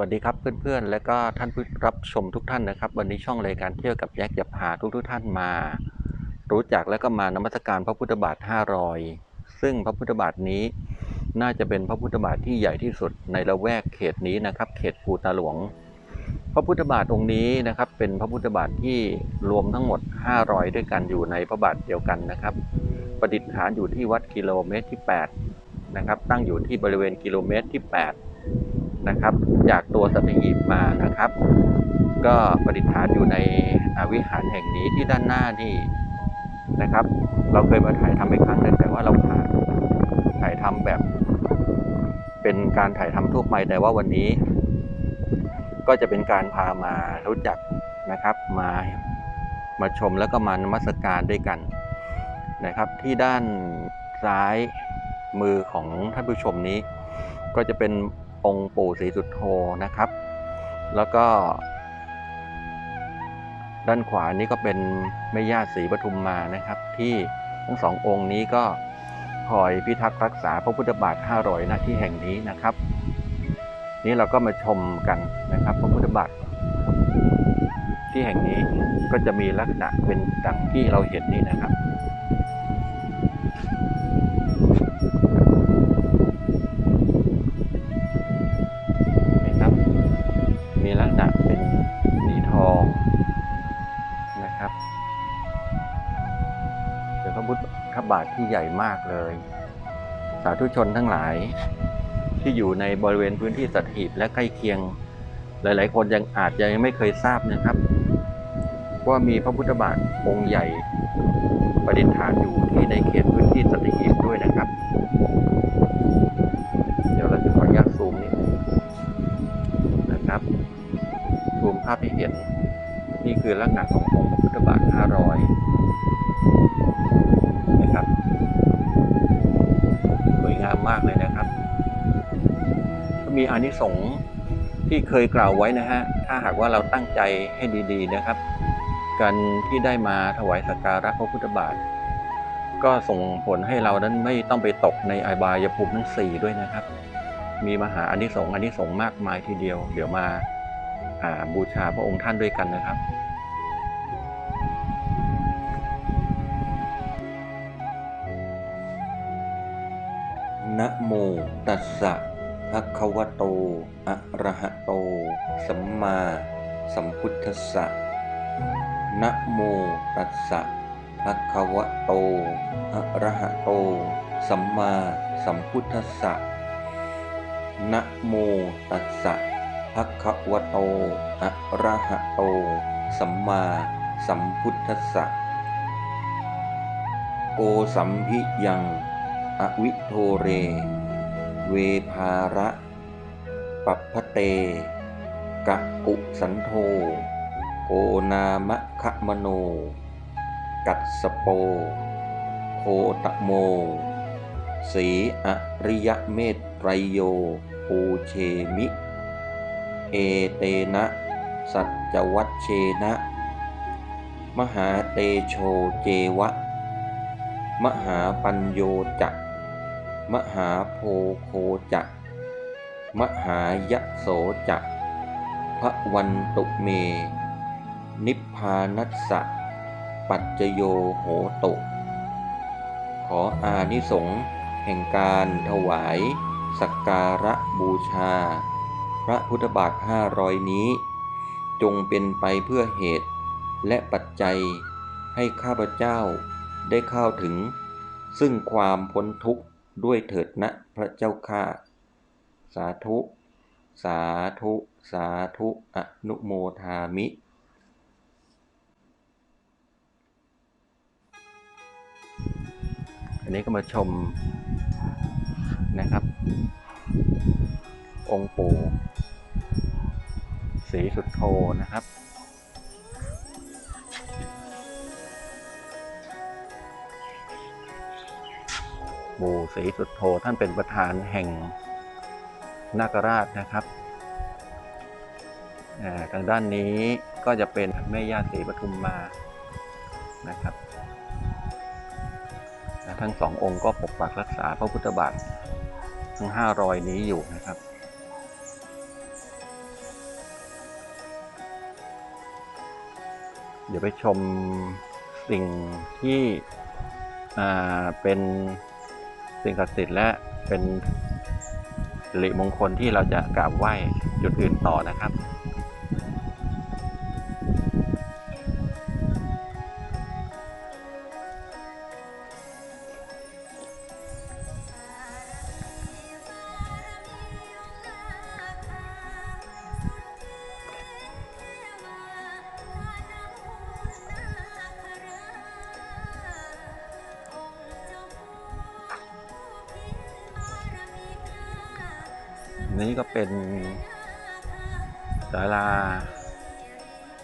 วัสดีครับเพื่อนๆ และก็ท่านผู้รับชมทุกท่านนะครับ วันนี้ช่องรายการเที่ยวกับแยกจะพาทุกทุกๆท่านมา รู้จักและก็มานมัสการพระพุทธบาท500 ซึ่งพระพุทธบาทนี้น่าจะเป็นพระพุทธบาทที่ใหญ่ที่สุดในละแวกเขตนี้นะครับ เขตภูตาหลวง พระพุทธบาทองค์นี้นะครับ เป็นพระพุทธบาทที่รวมทั้งหมด 500 ด้วยกันอยู่ในพระบาทเดียวกันนะครับ ประดิษฐานอยู่ที่วัดกิโลเมตรที่8นะครับตั้งอยู่ที่บริเวณกิโลเมตรที่ 8 นะครับ จากตัวสัตหีบมานะครับ ก็ประดิษฐานอยู่ในวิหารแห่งนี้ที่ด้านหน้านี่นะครับ เราเคยมาถ่ายทำไปครั้งหนึ่งแต่ว่าเราถ่ายถ่ายทำแบบ เป็นการถ่ายทำทั่วไปแต่ว่าวันนี้ ก็จะเป็นการพามารู้จักนะครับมามาชมแล้วก็มานมัสการด้วยกันนะครับ ที่ด้านซ้ายมือของท่านผู้ชมนี้ ก็จะเป็น องค์ปู่ศรีสุดโธนะครับ แล้วก็ ด้านขวานี้ก็เป็นแม่ย่าศรีปทุมมานะครับ ที่ทั้งสององค์นี้ก็คอยพิทักษ์รักษาพระพุทธบาท500ณที่แห่งนี้นะครับ นี้เราก็มาชมกันนะครับพระพุทธบาทที่แห่งนี้ก็จะมีลักษณะเป็นดังที่เราเห็นนี่นะครับ บาทที่ใหญ่มากเลย สาธุชนทั้งหลายที่อยู่ในบริเวณพื้นที่สัตหีบและใกล้เคียง หลาย ๆ คนยังอาจจะยังไม่เคยทราบนะครับ ว่ามีพระพุทธบาทองค์ใหญ่ประดิษฐานอยู่ที่ในเขตพื้นที่สัตหีบด้วยนะครับ เดี๋ยวเราจะขออนุญาตซูมนิดนึงนะครับซูมภาพให้เห็นนี่คือลักษณะของ มีอานิสงส์ที่เคยกล่าวไว้นะฮะ ถ้าหากว่าเราตั้งใจให้ดีๆนะครับ การที่ได้มาถวายสักการะพระพุทธบาท ก็ส่งผลให้เรานั้นไม่ต้องไปตกในอบายภูมิทั้งสี่ด้วยนะครับ มีมหาอานิสงส์อานิสงส์มากมายทีเดียว เดี๋ยวมาอ่าบูชาพระองค์ท่านด้วยกันนะครับนะโมตัสสะ ภะคะวะโต อะระหะโต สัมมาสัมพุทธัสสะ นะโมตัสสะภะคะวะโต อะระหะโต สัมมาสัมพุทธัสสะ นะโมตัสสะภะคะวะโต อะระหะโต สัมมาสัมพุทธัสสะ โกสัมภิยัง อวิโทเร เวภาระปัปพเตกะกุสันโธโกนามะคะมโน กัสสโป โคตะโม สีอริยเมตไตรโยปูเชมิ เอเตนะ สัจวัชเชนะ มหาเตโชเจวะ มหาปัญโยจัก มหาโพโคจักมหายะโสจักพระวันตุเม นิพพานัสสะ ปัจจโยโหตุ ขออานิสงส์แห่งการถวาย สักการะบูชา พระพุทธบาทห้ารอยนี้ จงเป็นไปเพื่อเหตุและปัจจัยให้ข้าพเจ้าได้เข้าถึง ซึ่งความพ้นทุกข์ ด้วยเถิดนะพระเจ้าข้าสาธุ สาธุ สาธุอนุโมทามิอันนี้ก็มาชมนะครับ องค์ปู่ศรีสุดโทนะครับ ปู่ศรีสุดโธท่านเป็นประธานแห่งนาคราชนะครับทางด้านนี้ก็จะเป็นแม่ย่าศรีปทุมมานะครับทั้งสององค์ก็ปกปักรักษาพระพุทธบาททั้งห้ารอยนี้อยู่นะครับเดี๋ยวไปชมสิ่งที่เป็น สิ่งศักดิ์สิทธิ์และเป็นสิริมงคลที่เราจะกราบไหว้จุดอื่นต่อนะครับ นี่ก็เป็นศาลา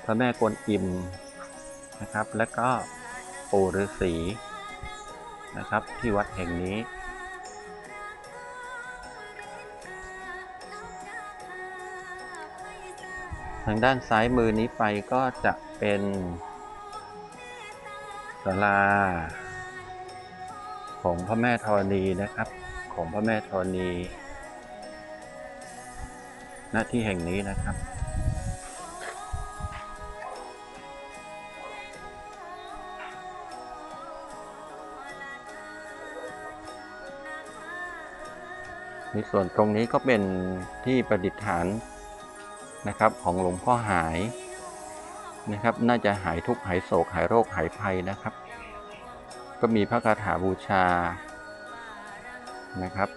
พระแม่กวนอิมนะครับ และก็ปู่ฤาษีนะครับ ที่วัดแห่งนี้ ทางด้านซ้ายมือนี้ไปก็จะเป็นศาลาของพระแม่ธรณีนะครับ ของพระแม่ธรณี ณที่แห่งนี้นะครับ ในส่วนตรงนี้ก็เป็นที่ประดิษฐานนะครับของหลวงพ่อหายนะครับ น่าจะหายทุกข์หายโศกหายโรคหายภัยนะครับ ก็มีพระคาถาบูชานะครับ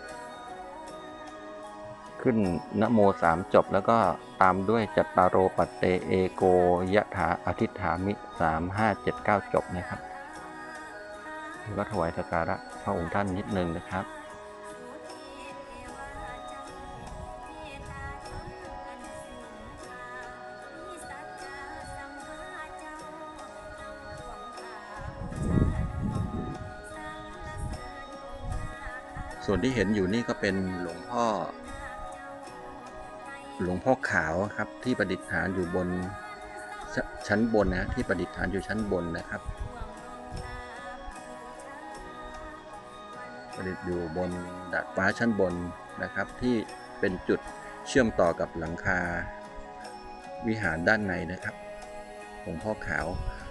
ขึ้นนโมสามจบแล้วก็ตามด้วยจัตตารโรปัตเตเอโกยะถาอธิษฐามิสามห้าเจ็ดเก้าจบนะครับแล้วก็ถวายสักการะพระองค์ท่านนิดนึงนะครับส่วนที่เห็นอยู่นี่ก็เป็นหลวงพ่อ หลวงพ่อขาวครับที่ประดิษฐานอยู่บนชชั้นบนนะที่ประดิษฐานอยู่ชั้นบนนะครับ ประดิษฐ์อยู่บนดาดฟ้าชั้นบนนะครับ ที่เป็นจุดเชื่อมต่อกับหลังคา วิหารด้านในนะครับหลวงพ่อขาว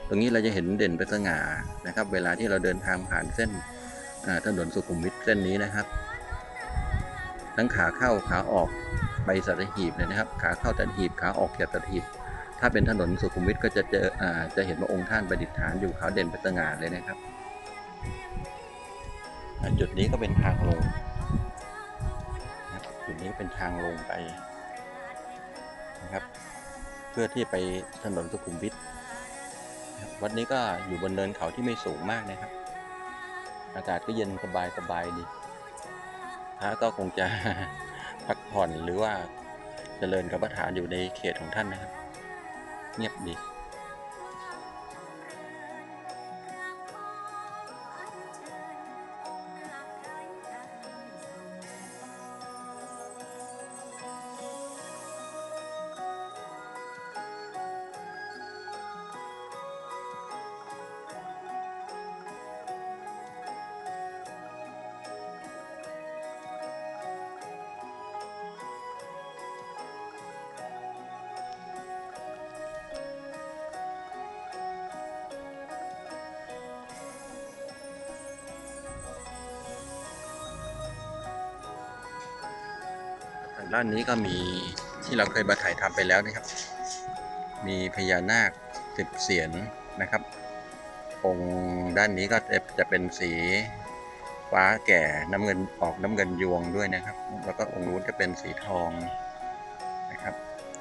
ตรงนี้เราจะเห็นเด่นเป็นสง่านะครับ เวลาที่เราเดินทางผ่านเส้นถนนสุขุมวิทเส้นนี้นะครับ ทั้งขาเข้าขาออกไปสัตหีบเลยนะครับ ขาเข้าสัตหีบขาออกจากสัตหีบ ถ้าเป็นถนนสุขุมวิทก็จะเจออ่าจะเห็นว่าองค์ท่านประดิษฐานอยู่ขาวเด่นเป็นสง่าเลยนะครับ จุดนี้ก็เป็นทางลงนะครับจุดนี้เป็นทางลงไปนะครับ เพื่อที่ไปถนนสุขุมวิทวัดนี้ก็อยู่บนเนินเขาที่ไม่สูงมากนะครับ อากาศก็เย็นสบายสบายดี ระก็คงจะพักผ่อนหรือว่าเจริญกับพระฐานอยู่ในเขตของท่านนะครับ เงียบดี ด้านนี้ก็มีที่เราเคยมาถ่ายทำไปแล้วนะครับ มีพญานาคสิบเสียนนะครับ องค์ด้านนี้ก็จะเป็นสีฟ้าแก่น้ำเงินออกน้ำเงินยวงด้วยนะครับ แล้วก็องค์นู้นจะเป็นสีทองนะครับ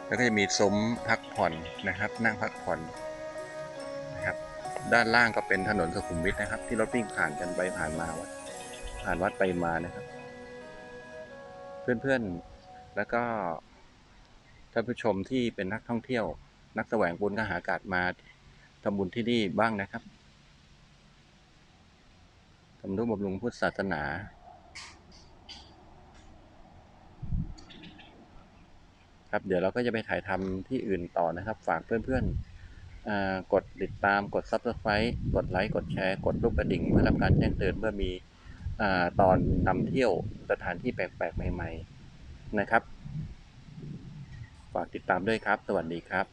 แล้วก็จะมีซุ้มพักผ่อนนะครับ นั่งพักผ่อนนะครับ ด้านล่างก็เป็นถนนสุขุมวิทนะครับ ที่รถวิ่งผ่านกันไปผ่านมาวัดผ่านวัดไปมานะครับ เพื่อนๆ แล้วก็ท่านผู้ชมที่เป็นนักท่องเที่ยว นักแสวงบุญก็หาโอกาสมาทำบุญที่นี่บ้างนะครับทำนุบำรุงพุทธศาสนา ครับเดี๋ยวเราก็จะไปถ่ายทำที่อื่นต่อนะครับ ฝากเพื่อนๆกดติดตามกด Subscribe กดไลค์กดแชร์ กดรูปกระดิ่งเพื่อรับการแจ้งเตือนเมื่อมีอตอนนำเที่ยวสถานที่แปลกๆใหม่ ๆ นะครับ ฝากติดตามด้วยครับ สวัสดีครับ